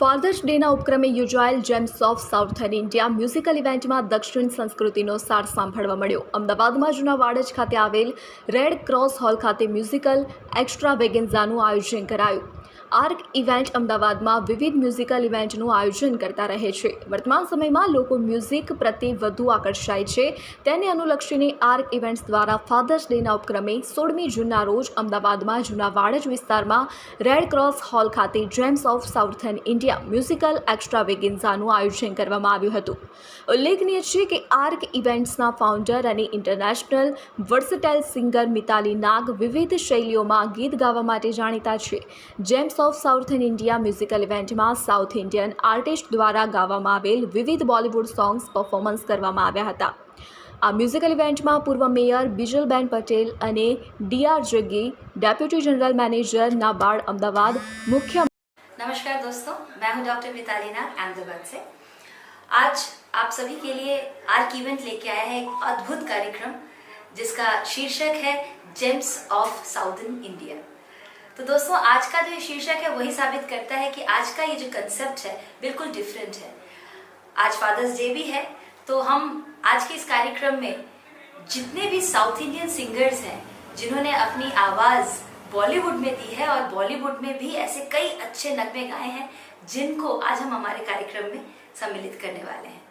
Fathers ડેના ઉપક્રમે યોજાયેલ gems of southern India musical ઇવેન્ટમાં દક્ષિણ સંસ્કૃતિનો સાર સાંભળવા મળ્યો. અમદાવાદમાં જૂના વાડજ ખાતે આવેલ રેડ ક્રોસ હોલ ખાતે મ્યુઝિકલ એક્સ્ટ્રા વેગેન્ઝાનું આયોજન કરાયું. આર્ક ઇવેન્ટ અમદાવાદમાં વિવિધ મ્યુઝિકલ ઇવેન્ટનું આયોજન કરતા રહે છે. વર્તમાન સમયમાં લોકો મ્યુઝિક પ્રત્યે વધુ આકર્ષાય છે. તેને અનુલક્ષીને આર્ક ઇવેન્ટ્સ દ્વારા ફાધર્સ ડેના ઉપક્રમે સોળમી જૂનના રોજ અમદાવાદમાં જૂના વાડજ વિસ્તારમાં રેડ ક્રોસ હોલ ખાતે gems of southern India musical extra વેગેન્ઝાનું આયોજન કરવામાં આવ્યું હતું. ઉલ્લેખનીય છે કે આર્ક ઇવેન્ટ્સના ફાઉન્ડર અને international versatile singer Mitali Nag વિવિધ શૈલીઓમાં ગીત ગાવા માટે જાણીતા છે. Gems of southern India musical ઇવેન્ટમાં સાઉથ ઇન્ડિયન આર્ટિસ્ટ દ્વારા ગાવામાં આવેલ વિવિધ બોલિવૂડ સોંગ્સ પરફોર્મન્સ કરવામાં આવ્યા હતા આ મ્યુઝિકલ ઇવેન્ટમાં પૂર્વ મેયર બિજલબેન પટેલ અને DR Jaggi deputy general manager NABARD Ahmedabad મુખ્ય नमस्कार दोस्तों मैं हूं डॉक्टर मिताली नाग अहमदाबाद से आज आप सभी के लिए आर्क इवेंट लेके आया है एक अद्भुत कार्यक्रम जिसका शीर्षक है जेम्स ऑफ साउदर्न इंडिया तो दोस्तों, आज का जो शीर्षक है, वही साबित करता है कि आज का ये जो कंसेप्ट है, बिल्कुल डिफरेंट है। आज फादर्स डे भी है तो हम आज के इस कार्यक्रम में जितने भी साउथ इंडियन सिंगर्स हैं, जिन्होंने अपनी आवाज़ बॉलीवुड में दी है और बॉलीवुड में भी ऐसे कई अच्छे नगमे गाए हैं, जिनको आज हम हमारे कार्यक्रम में सम्मिलित करने वाले हैं।